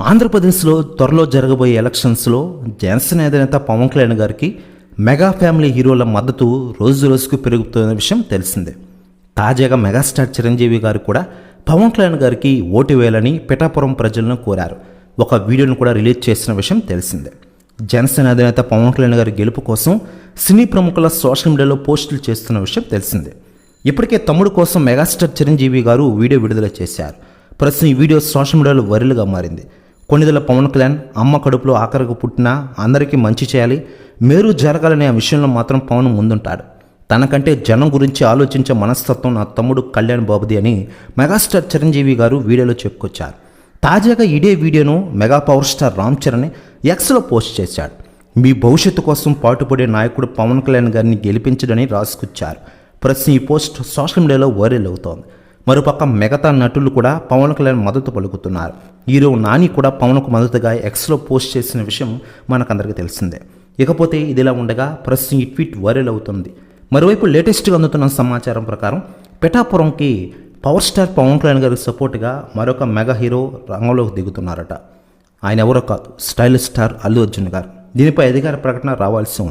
ఆంధ్రప్రదేశ్లో త్వరలో జరగబోయే ఎలక్షన్స్లో జనసేన అధినేత పవన్ కళ్యాణ్ గారికి మెగా ఫ్యామిలీ హీరోల మద్దతు రోజు రోజుకు పెరుగుతున్న విషయం తెలిసిందే. తాజాగా మెగాస్టార్ చిరంజీవి గారు కూడా పవన్ కళ్యాణ్ గారికి ఓటు వేయాలని పిఠాపురం ప్రజలను కోరారు. ఒక వీడియోను కూడా రిలీజ్ చేసిన విషయం తెలిసిందే. జనసేన అధినేత పవన్ కళ్యాణ్ గారి గెలుపు కోసం సినీ ప్రముఖుల సోషల్ మీడియాలో పోస్టులు చేస్తున్న విషయం తెలిసిందే. ఇప్పటికే తమ్ముడు కోసం మెగాస్టార్ చిరంజీవి గారు వీడియో విడుదల చేశారు. ప్రస్తుతం ఈ వీడియో సోషల్ మీడియాలో వైరల్గా మారింది. కొన్నిదల పవన్ కళ్యాణ్ అమ్మ కడుపులో ఆఖరికి పుట్టినా అందరికీ మంచి చేయాలి. మేరు జరగాలనే విషయంలో మాత్రం పవన్ ముందుంటాడు. తనకంటే జనం గురించి ఆలోచించే మనస్తత్వం నా తమ్ముడు కళ్యాణ్ బాబుది అని మెగాస్టార్ చిరంజీవి గారు వీడియోలో చెప్పుకొచ్చారు. తాజాగా ఇదే వీడియోను mega power star Ram Charan ఎక్స్లో పోస్ట్ చేశాడు. మీ భవిష్యత్తు కోసం పాటుపడే నాయకుడు పవన్ కళ్యాణ్ గారిని గెలిపించడని రాసుకొచ్చారు. ప్రస్తుతం ఈ పోస్ట్ సోషల్ మీడియాలో వైరల్ అవుతోంది. మరోపక్క మిగతా నటులు కూడా పవన్ కళ్యాణ్ మద్దతు పలుకుతున్నారు. హీరో నాని కూడా పవన్కు మద్దతుగా ఎక్స్లో పోస్ట్ చేసిన విషయం మనకందరికీ తెలిసిందే. ఇకపోతే ఇదిలా ఉండగా ప్రస్తుతం ఈ ట్వీట్ వైరల్ అవుతుంది. మరోవైపు లేటెస్ట్గా అందుతున్న సమాచారం ప్రకారం పిఠాపురంకి పవర్ స్టార్ పవన్ కళ్యాణ్ గారికి సపోర్ట్గా మరొక మెగా హీరో రంగంలోకి దిగుతున్నారట. ఆయన ఎవరో కాదు స్టైల్ స్టార్ అల్లు అర్జున్ గారు. దీనిపై అధికార ప్రకటన రావాల్సి ఉంది.